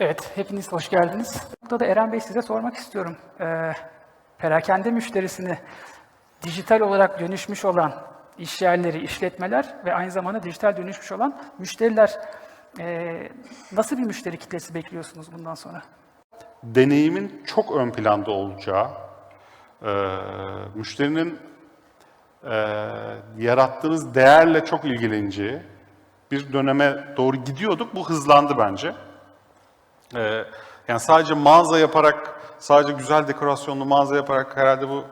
Evet, hepiniz hoş geldiniz. Burada da Eren Bey size sormak istiyorum. Ee, perakende müşterisini dijital olarak dönüşmüş olan iş yerleri, işletmeler ve aynı zamanda dijital dönüşmüş olan müşteriler ee, nasıl bir müşteri kitlesi bekliyorsunuz bundan sonra? deneyimin çok ön planda olacağı, e, müşterinin e, yarattığınız değerle çok ilgileneceği bir döneme doğru gidiyorduk. Bu hızlandı bence. E, yani sadece mağaza yaparak, sadece güzel dekorasyonlu mağaza yaparak herhalde bu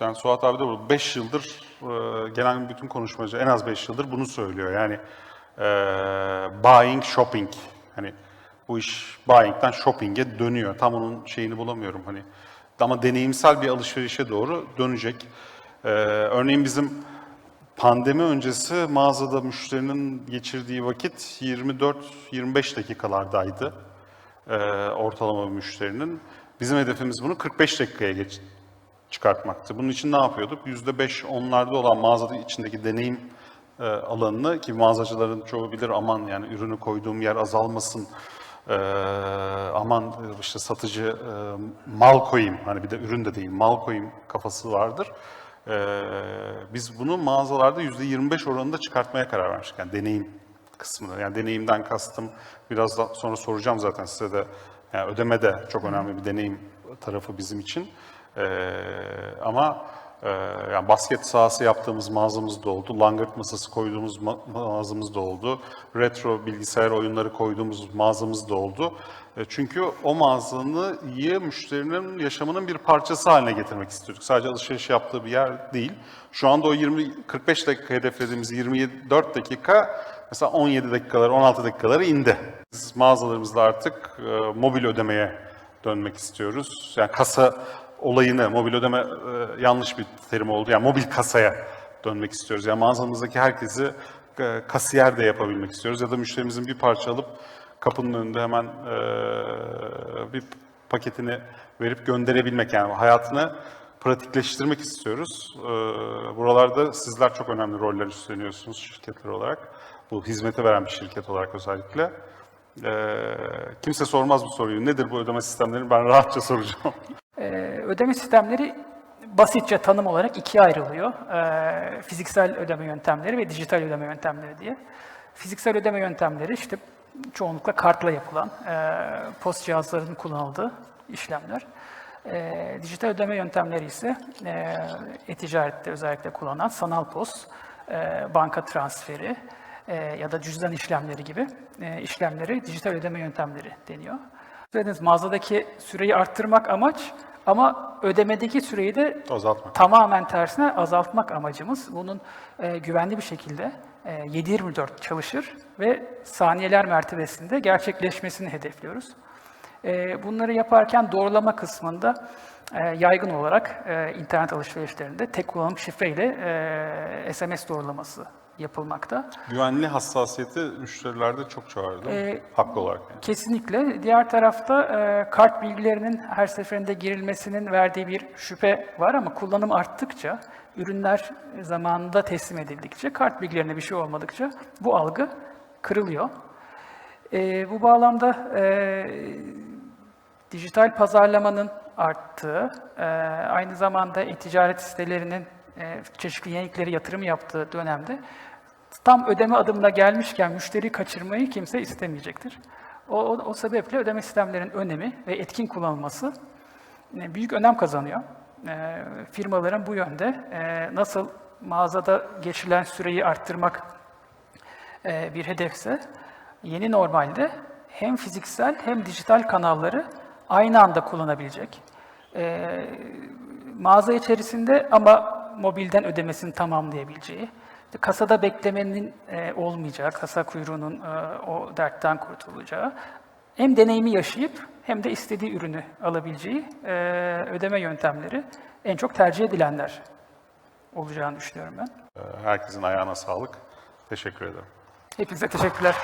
yani Suat abi de bu 5 yıldır e, gelen bütün konuşmacı en az 5 yıldır bunu söylüyor. Yani e, buying, shopping. Hani bu iş buying'den shopping'e dönüyor. Tam onun şeyini bulamıyorum hani. Ama deneyimsel bir alışverişe doğru dönecek. E, örneğin bizim pandemi öncesi mağazada müşterinin geçirdiği vakit 24-25 dakikalardaydı. E, ortalama bir müşterinin. Bizim hedefimiz bunu 45 dakikaya geç, çıkartmaktı. Bunun için ne yapıyorduk? %5 onlarda olan mağazada içindeki deneyim e, alanını ki mağazacıların çoğu bilir aman yani ürünü koyduğum yer azalmasın, e, aman işte satıcı e, mal koyayım, hani bir de ürün de değil mal koyayım kafası vardır. E, biz bunu mağazalarda %25 oranında çıkartmaya karar vermiştik. Yani deneyim kısmını. Yani deneyimden kastım biraz da sonra soracağım zaten size de. Yani ödeme de çok önemli bir deneyim tarafı bizim için. Ee, ama e, yani basket sahası yaptığımız mağazamız da oldu, langırt masası koyduğumuz ma- mağazamız da oldu, retro bilgisayar oyunları koyduğumuz mağazamız da oldu. E, çünkü o mağazayı müşterinin yaşamının bir parçası haline getirmek istiyorduk. Sadece alışveriş yaptığı bir yer değil. Şu anda o 20 45 dakika hedeflediğimiz 24 dakika mesela 17 dakikalar, 16 dakikalara indi. Biz mağazalarımızda artık e, mobil ödemeye dönmek istiyoruz. Yani kasa olayını, mobil ödeme e, yanlış bir terim oldu. Yani mobil kasaya dönmek istiyoruz. Yani mağazamızdaki herkesi e, kasiyer de yapabilmek istiyoruz. Ya da müşterimizin bir parça alıp kapının önünde hemen e, bir paketini verip gönderebilmek. Yani hayatını pratikleştirmek istiyoruz. E, buralarda sizler çok önemli roller üstleniyorsunuz şirketler olarak. Bu hizmeti veren bir şirket olarak özellikle. E, kimse sormaz bu soruyu. Nedir bu ödeme sistemleri? Ben rahatça soracağım. Ee, ödeme sistemleri basitçe tanım olarak ikiye ayrılıyor. Ee, fiziksel ödeme yöntemleri ve dijital ödeme yöntemleri diye. Fiziksel ödeme yöntemleri işte çoğunlukla kartla yapılan, post cihazlarının kullanıldığı işlemler. E, dijital ödeme yöntemleri ise e, e-ticarette özellikle kullanılan sanal post, e, banka transferi e, ya da cüzdan işlemleri gibi e, işlemleri dijital ödeme yöntemleri deniyor. Söylediniz mağazadaki süreyi arttırmak amaç ama ödemedeki süreyi de Azaltmak. tamamen tersine azaltmak amacımız. Bunun e, güvenli bir şekilde e, 7-24 çalışır ve saniyeler mertebesinde gerçekleşmesini hedefliyoruz. E, bunları yaparken doğrulama kısmında e, yaygın olarak e, internet alışverişlerinde tek kullanım şifreyle e, SMS doğrulaması yapılmakta. Güvenli hassasiyeti müşterilerde çok çoğaldı. Ee, Haklı olarak. Yani. Kesinlikle. Diğer tarafta e, kart bilgilerinin her seferinde girilmesinin verdiği bir şüphe var ama kullanım arttıkça, ürünler zamanında teslim edildikçe, kart bilgilerine bir şey olmadıkça bu algı kırılıyor. E, bu bağlamda e, dijital pazarlamanın arttığı, e, aynı zamanda e-ticaret sitelerinin e, çeşitli yenilikleri yatırım yaptığı dönemde tam ödeme adımına gelmişken müşteri kaçırmayı kimse istemeyecektir. O, o, o sebeple ödeme sistemlerinin önemi ve etkin kullanılması e, büyük önem kazanıyor. E, firmaların bu yönde e, nasıl mağazada geçilen süreyi arttırmak e, bir hedefse, yeni normalde hem fiziksel hem dijital kanalları aynı anda kullanabilecek. E, mağaza içerisinde ama mobilden ödemesini tamamlayabileceği, işte kasada beklemenin e, olmayacağı, kasa kuyruğunun e, o dertten kurtulacağı, hem deneyimi yaşayıp hem de istediği ürünü alabileceği e, ödeme yöntemleri en çok tercih edilenler olacağını düşünüyorum ben. Ee, Herkesin ayağına sağlık. Teşekkür ederim. Hepinize teşekkürler.